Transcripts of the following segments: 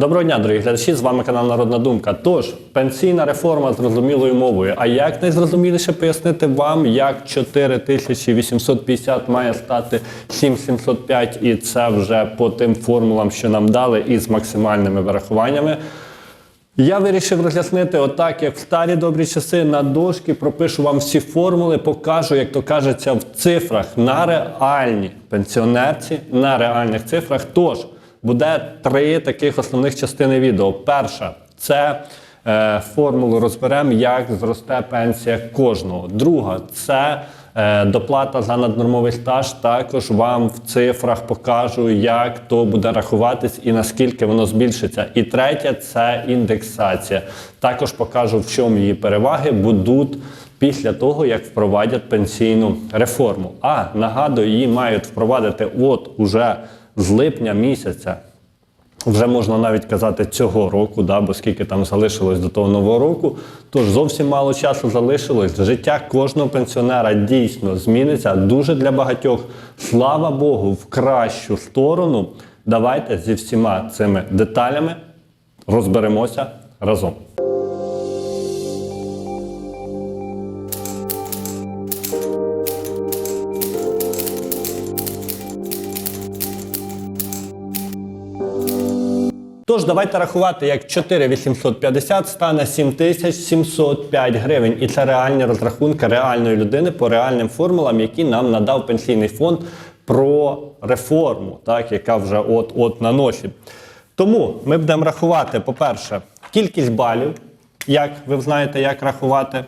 Доброго дня, дорогі глядачі! З вами канал Народна Думка. Тож, пенсійна реформа зрозумілою мовою. А як найзрозуміліше пояснити вам, як 4850 має стати 7705, і це вже по тим формулам, що нам дали, і з максимальними вирахуваннями. Я вирішив роз'яснити отак, як в старі добрі часи на дошки, пропишу вам всі формули, покажу, як то кажеться, в цифрах на реальні пенсіонерці, на реальних цифрах. Тож буде три таких основних частини відео. Перша це е, формулу розберемо, як зросте пенсія кожного. Друга це е, доплата за наднормовий стаж. Також вам в цифрах покажу, як то буде рахуватись і наскільки воно збільшиться. І третє це індексація. Також покажу, в чому її переваги будуть. Після того, як впровадять пенсійну реформу. А нагадую, її мають впровадити от уже з липня місяця. Вже можна навіть казати цього року, да, бо скільки там залишилось до того нового року. Тож зовсім мало часу залишилось. Життя кожного пенсіонера дійсно зміниться дуже для багатьох. Слава Богу, в кращу сторону. Давайте зі всіма цими деталями розберемося разом. Тож давайте рахувати, як 4850 стане 7705 гривень. І це реальні розрахунки реальної людини по реальним формулам, які нам надав пенсійний фонд про реформу, так, яка вже от-от на носі. Тому ми будемо рахувати, по-перше, кількість балів, як ви знаєте, як рахувати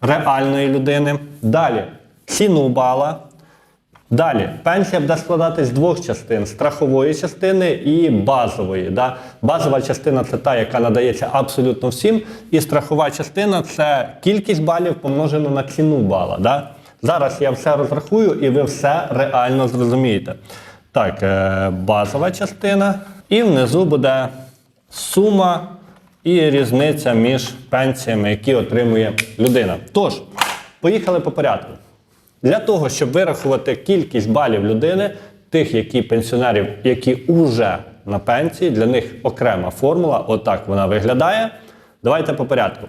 реальної людини. Далі ціну бала. Далі, пенсія буде складатись з двох частин: страхової частини і базової. Да? Базова частина це та, яка надається абсолютно всім. І страхова частина це кількість балів помножено на ціну бала. Да? Зараз я все розрахую і ви все реально зрозумієте. Так, е, базова частина. І внизу буде сума і різниця між пенсіями, які отримує людина. Тож, поїхали по порядку. Для того, щоб вирахувати кількість балів людини, тих, які пенсіонерів, які вже на пенсії, для них окрема формула, отак вона виглядає. Давайте по порядку.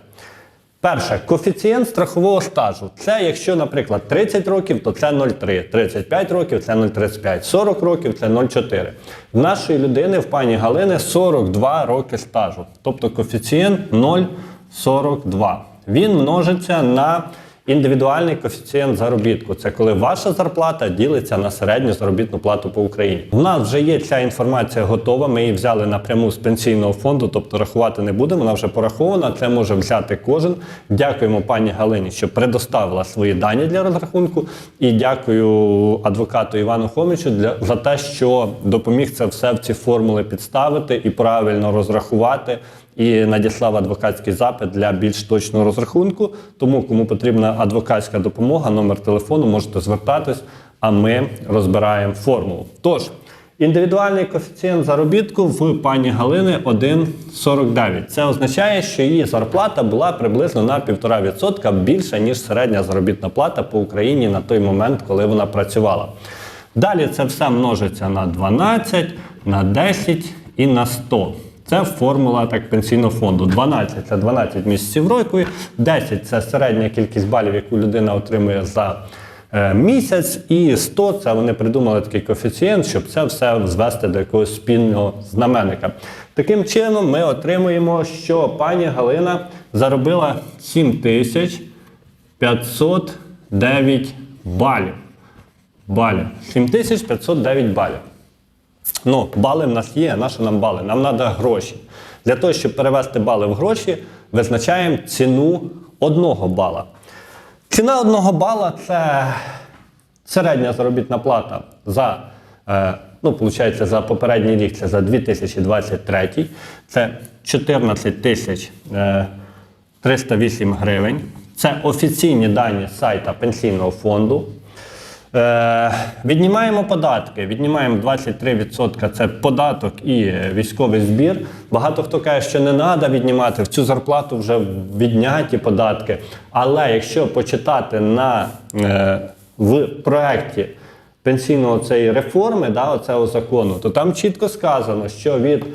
Перше, коефіцієнт страхового стажу. Це якщо, наприклад, 30 років, то це 0,3, 35 років це 0,35, 40 років це 0,4. В нашої людини, в пані Галини, 42 роки стажу. Тобто коефіцієнт 0,42. Він множиться на індивідуальний коефіцієнт заробітку. Це коли ваша зарплата ділиться на середню заробітну плату по Україні. У нас вже є ця інформація готова. Ми її взяли напряму з пенсійного фонду, тобто рахувати не будемо. Вона вже порахована. Це може взяти кожен. Дякуємо пані Галині, що предоставила свої дані для розрахунку. І дякую адвокату Івану Хомичу для за те, що допоміг це все в ці формули підставити і правильно розрахувати і надіслав адвокатський запит для більш точного розрахунку. Тому, кому потрібна адвокатська допомога, номер телефону можете звертатись, а ми розбираємо формулу. Тож, індивідуальний коефіцієнт заробітку в пані Галини 1,49. Це означає, що її зарплата була приблизно на 1,5% більша, ніж середня заробітна плата по Україні на той момент, коли вона працювала. Далі це все множиться на 12, на 10 і на 100. Це формула так пенсійного фонду. 12 це 12 місяців року, 10 це середня кількість балів, яку людина отримує за е, місяць, і 100 це вони придумали такий коефіцієнт, щоб це все звести до якогось спільного знаменника. Таким чином, ми отримуємо, що пані Галина заробила 7509 балів. Балів. 7509 балів. Ну, бали в нас є, на що нам бали? Нам треба гроші. Для того, щоб перевести бали в гроші, визначаємо ціну одного бала. Ціна одного бала це середня заробітна плата за, е, ну, виходить, за попередній рік, це за 2023. Це 14 тисяч е, 308 гривень. Це офіційні дані сайта Пенсійного фонду. Е, віднімаємо податки, віднімаємо 23%, це податок і військовий збір. Багато хто каже, що не треба віднімати, в цю зарплату вже відняті податки. Але якщо почитати на, е, в проєкті пенсійного цієї реформи, да, оцього закону, то там чітко сказано, що від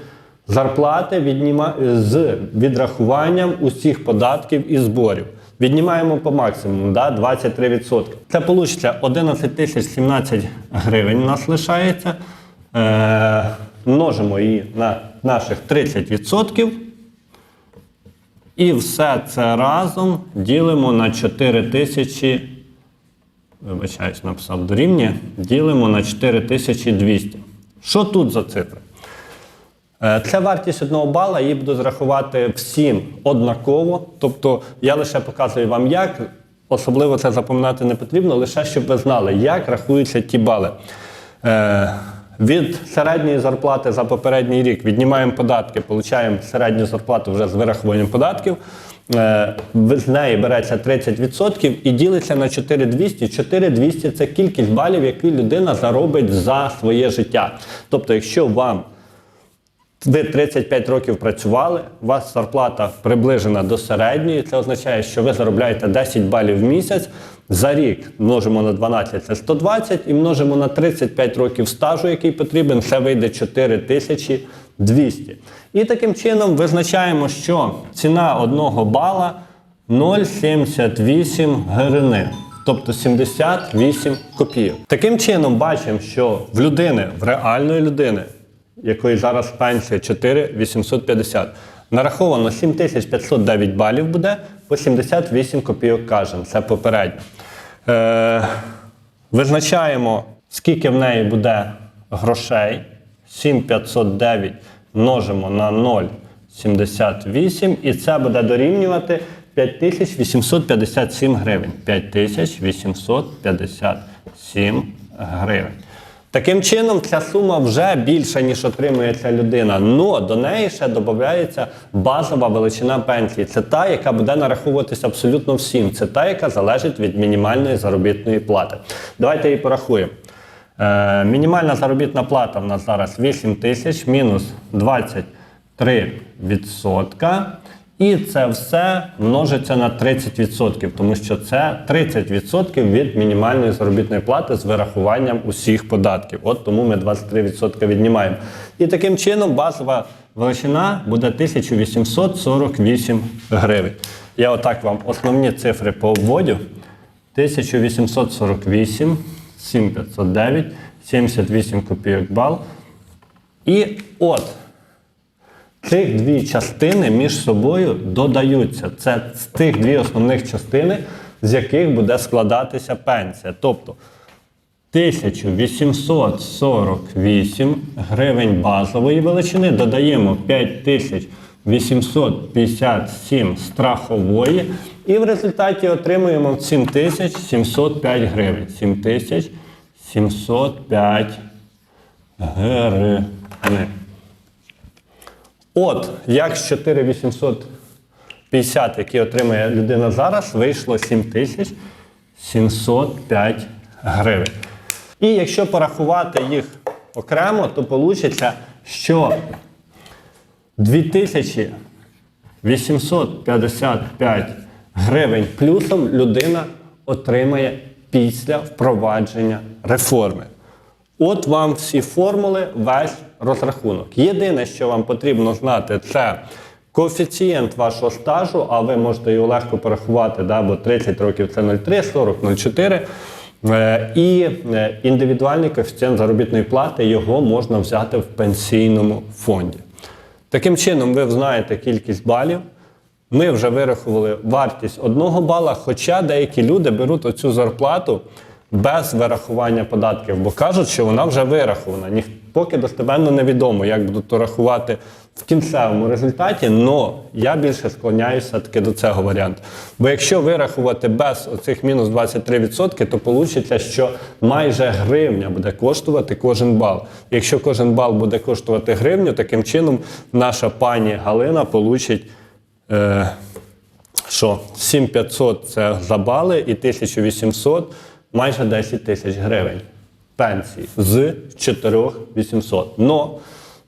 зарплати відніма... з відрахуванням усіх податків і зборів. Віднімаємо по максимуму, да, 23%. Це вийде 11 тисяч 17 гривень у нас лишається. Е, множимо її на наших 30%. І все це разом ділимо на 4 тисячі. Вибачаюсь, написав дорівнює. Ділимо на 4200. Що тут за цифри? Е, Це вартість одного бала, її буду зрахувати всім однаково. Тобто я лише показую вам, як. Особливо це запам'ятати не потрібно, лише щоб ви знали, як рахуються ті бали. Е, від середньої зарплати за попередній рік віднімаємо податки, отримуємо середню зарплату вже з вирахуванням податків. Е, з неї береться 30% і ділиться на 4200. 4200 – це кількість балів, які людина заробить за своє життя. Тобто, якщо вам ви 35 років працювали, у вас зарплата приближена до середньої. Це означає, що ви заробляєте 10 балів в місяць. За рік множимо на 12 це 120 і множимо на 35 років стажу, який потрібен, це вийде 4200. І таким чином визначаємо, що ціна одного бала 0,78 гривни. Тобто 78 копійок. Таким чином бачимо, що в людини, в реальної людини, якої зараз пенсія 4,850. Нараховано 7509 балів буде, по 78 копійок кажемо, це попередньо. Е, визначаємо, скільки в неї буде грошей. 7509 множимо на 0,78 і це буде дорівнювати 5857 гривень. 5857 гривень. Таким чином, ця сума вже більша, ніж отримує ця людина. Но до неї ще додається базова величина пенсії. Це та, яка буде нараховуватися абсолютно всім. Це та, яка залежить від мінімальної заробітної плати. Давайте її порахуємо. Е, мінімальна заробітна плата в нас зараз 8 тисяч мінус 23%. І це все множиться на 30%, тому що це 30% від мінімальної заробітної плати з вирахуванням усіх податків. От тому ми 23% віднімаємо. І таким чином базова величина буде 1848 гривень. Я отак вам основні цифри пообводю. 1848, 7509, 78 копійок бал. І от Цих дві частини між собою dодаються. Це з тих дві основних частини, з яких буде складатися пенсія. Тобто 1848 гривень базової величини додаємо 5857 страхової, і в результаті отримуємо 7705 гривень. 7705 гривень. От, як з 4850, які отримує людина зараз, вийшло 7705 гривень. І якщо порахувати їх окремо, то вийде, що 2855 гривень плюсом людина отримає після впровадження реформи. От вам всі формули, весь розрахунок. Єдине, що вам потрібно знати, це коефіцієнт вашого стажу, а ви можете його легко порахувати, да, бо 30 років це 0,3, 40 0,4. Е, І е, індивідуальний коефіцієнт заробітної плати його можна взяти в пенсійному фонді. Таким чином, ви знаєте кількість балів. Ми вже вирахували вартість одного бала, хоча деякі люди беруть оцю зарплату без вирахування податків, бо кажуть, що вона вже вирахована. Ні, поки достеменно невідомо, як будуть то рахувати в кінцевому результаті, але я більше склоняюся таки до цього варіанту. Бо якщо вирахувати без оцих мінус 23%, то вийде, що майже гривня буде коштувати кожен бал. Якщо кожен бал буде коштувати гривню, таким чином наша пані Галина получить. Е, що 7500 це за бали і 1800 майже 10 тисяч гривень пенсії з 4800. Но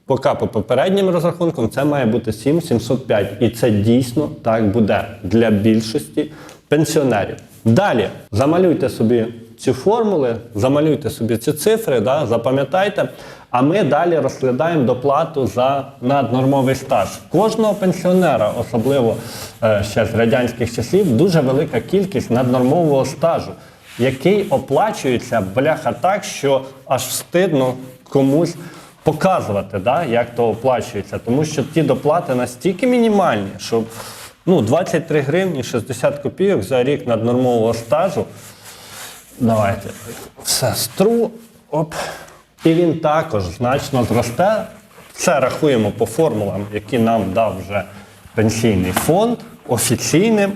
поки по попереднім розрахункам це має бути 7705. І це дійсно так буде для більшості пенсіонерів. Далі замалюйте собі ці формули, замалюйте собі ці цифри, да, запам'ятайте. А ми далі розглядаємо доплату за наднормовий стаж. Кожного пенсіонера, особливо е, ще з радянських часів, дуже велика кількість наднормового стажу, який оплачується бляха так, що аж встидно комусь показувати, да, як то оплачується. Тому що ті доплати настільки мінімальні, що ну, 23 гривні 60 копійок за рік наднормового стажу. Давайте все стру. Оп. І він також значно зросте. Це рахуємо по формулам, які нам дав вже пенсійний фонд офіційним.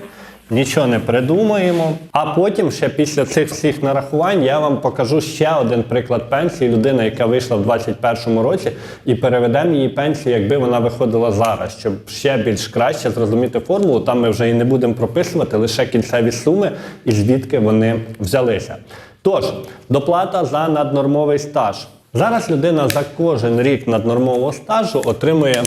Нічого не придумаємо. А потім, ще після цих всіх нарахувань, я вам покажу ще один приклад пенсії. Людина, яка вийшла в 2021 році, і переведемо її пенсію, якби вона виходила зараз, щоб ще більш краще зрозуміти формулу. Там ми вже і не будемо прописувати лише кінцеві суми і звідки вони взялися. Тож, доплата за наднормовий стаж. Зараз людина за кожен рік наднормового стажу отримує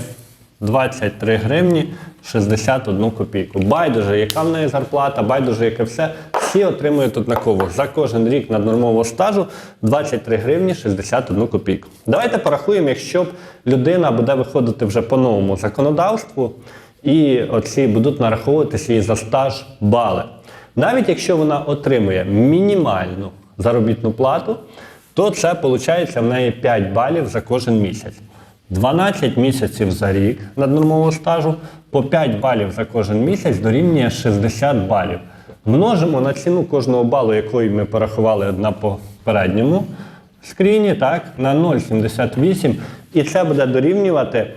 23 гривні 61 копійку. Байдуже, яка в неї зарплата, байдуже, яке все. Всі отримують однаково. За кожен рік наднормового стажу 23 гривні 61 копійку. Давайте порахуємо, якщо б людина буде виходити вже по новому законодавству, і оці будуть нараховуватися їй за стаж бали. Навіть якщо вона отримує мінімальну заробітну плату, то це виходить в неї 5 балів за кожен місяць. 12 місяців за рік наднормового стажу, по 5 балів за кожен місяць дорівнює 60 балів. Множимо на ціну кожного балу, якої ми порахували на попередньому скріні, так, на 0,78. І це буде дорівнювати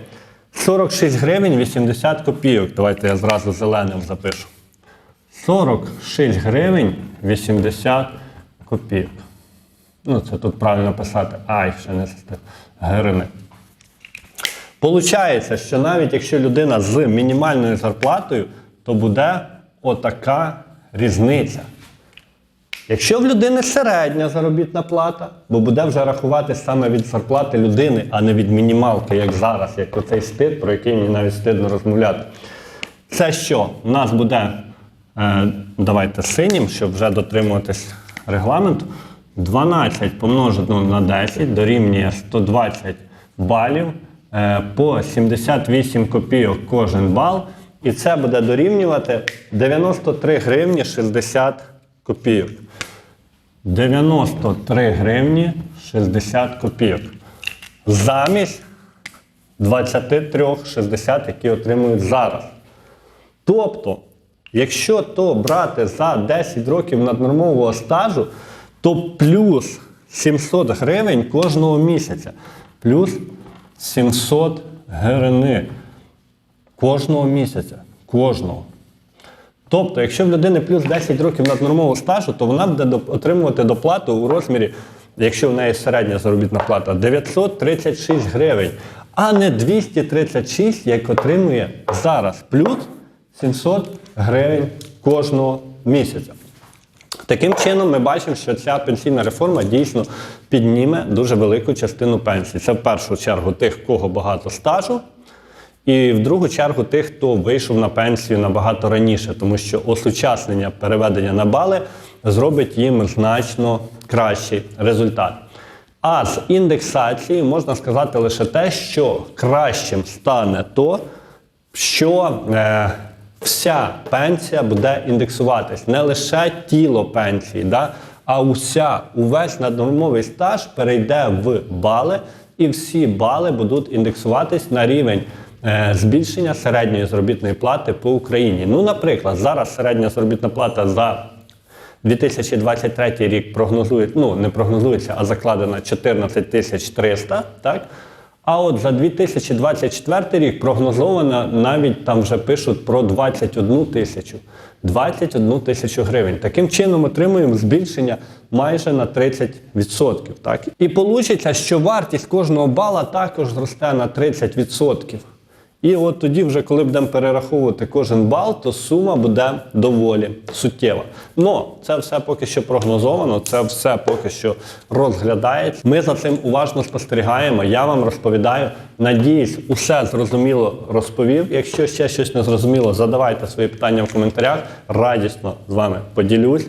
46 гривень 80 копійок. Давайте я зразу зеленим запишу. 46 гривень 80 копійок. Ну, це тут правильно писати. Ай, ще не систем. Получається, що навіть якщо людина з мінімальною зарплатою, то буде отака різниця. Якщо в людини середня заробітна плата, бо буде вже рахувати саме від зарплати людини, а не від мінімалки, як зараз, як оцей стид, про який мені навіть стидно розмовляти. Це що? У нас буде, е, давайте синім, щоб вже дотримуватись регламенту. 12 помножено на 10 дорівнює 120 балів по 78 копійок кожен бал. І це буде дорівнювати 93 гривні 60 копійок. 93 гривні 60 копійок. Замість 23,60, які отримують зараз. Тобто, якщо то брати за 10 років наднормового стажу, то плюс 700 гривень кожного місяця. Плюс 700 гривень кожного місяця. Кожного. Тобто, якщо в людини плюс 10 років наднормового стажу, то вона буде отримувати доплату у розмірі, якщо в неї середня заробітна плата, 936 гривень, а не 236, як отримує зараз, плюс 700 гривень кожного місяця. Таким чином, ми бачимо, що ця пенсійна реформа дійсно підніме дуже велику частину пенсії. Це в першу чергу тих, кого багато стажу, і в другу чергу тих, хто вийшов на пенсію набагато раніше, тому що осучаснення переведення на бали зробить їм значно кращий результат. А з індексацією можна сказати лише те, що кращим стане то, що е, вся пенсія буде індексуватись, не лише тіло пенсії, да, а уся, увесь наднормовий стаж перейде в бали, і всі бали будуть індексуватись на рівень е, збільшення середньої заробітної плати по Україні. Ну, наприклад, зараз середня заробітна плата за 2023 рік прогнозують, ну не прогнозується, а закладена 14 тисяч 300, так? А от за 2024 рік прогнозовано, навіть там вже пишуть про 21 тисячу. 21 тисячу гривень. Таким чином отримуємо збільшення майже на 30%. Так? І вийде, що вартість кожного бала також зросте на 30%. І от тоді, вже коли будемо перераховувати кожен бал, то сума буде доволі суттєва. Но це все поки що прогнозовано, це все поки що розглядається. Ми за цим уважно спостерігаємо. Я вам розповідаю. Надіюсь, усе зрозуміло розповів. Якщо ще щось не зрозуміло, задавайте свої питання в коментарях. Радісно з вами поділюсь.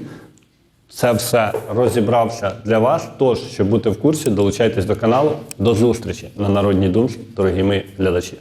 це все розібрався для вас. Тож, щоб бути в курсі, долучайтесь до каналу. До зустрічі на Народній думці, дорогі мої глядачі.